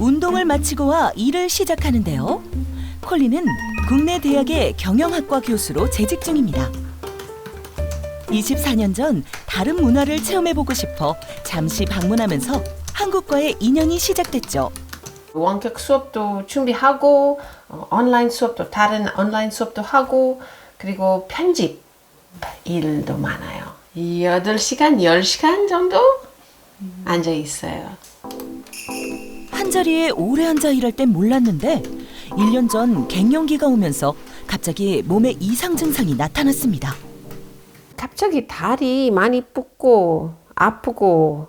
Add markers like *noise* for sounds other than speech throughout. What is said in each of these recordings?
운동을 마치고 와 일을 시작하는데요. 콜린은 국내 대학의 경영학과 교수로 재직 중입니다. 24년 전 다른 문화를 체험해보고 싶어 잠시 방문하면서 한국과의 인연이 시작됐죠. 원격 수업도 준비하고 어, 온라인 수업도 다른 온라인 수업도 하고 그리고 편집 일도 많아요. 8시간, 10시간 정도 앉아 있어요. 한 자리에 오래 앉아 일할 땐 몰랐는데 1년 전 갱년기가 오면서 갑자기 몸에 이상 증상이 나타났습니다. 갑자기 다리 많이 붓고 아프고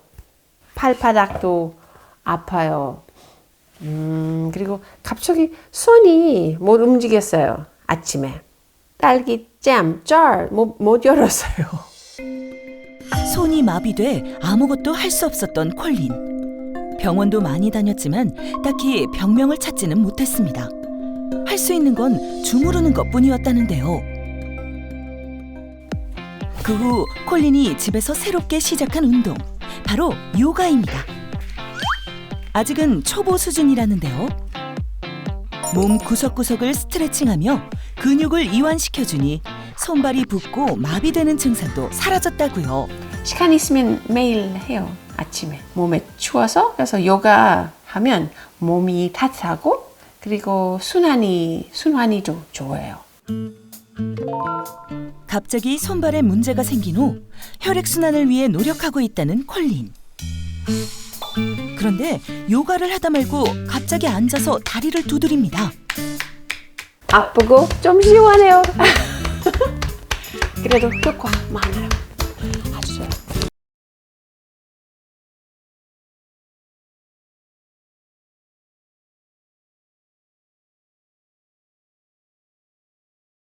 팔바닥도 아파요. 음, 그리고 갑자기 손이 못 움직였어요. 아침에. 딸기 잼, 쩔, 못, 못 열었어요. 손이 마비돼 아무것도 할 수 없었던 콜린. 병원도 많이 다녔지만 딱히 병명을 찾지는 못했습니다. 할 수 있는 건 주무르는 것 뿐이었다는데요. 그 후 콜린이 집에서 새롭게 시작한 운동, 바로 요가입니다. 아직은 초보 수준이라는데요. 몸 구석구석을 스트레칭하며 근육을 이완시켜주니 손발이 붓고 마비되는 증상도 사라졌다고요. 시간 있으면 매일 해요. 아침에. 몸에 추워서 그래서 요가 하면 몸이 따뜻하고 그리고 순환이 순환이 좀 좋아요. 갑자기 손발에 문제가 생긴 후 혈액 순환을 위해 노력하고 있다는 콜린. 그런데 요가를 하다 말고 갑자기 앉아서 다리를 두드립니다. 아프고 좀 시원해요. *laughs* 그래도 효과 많아요.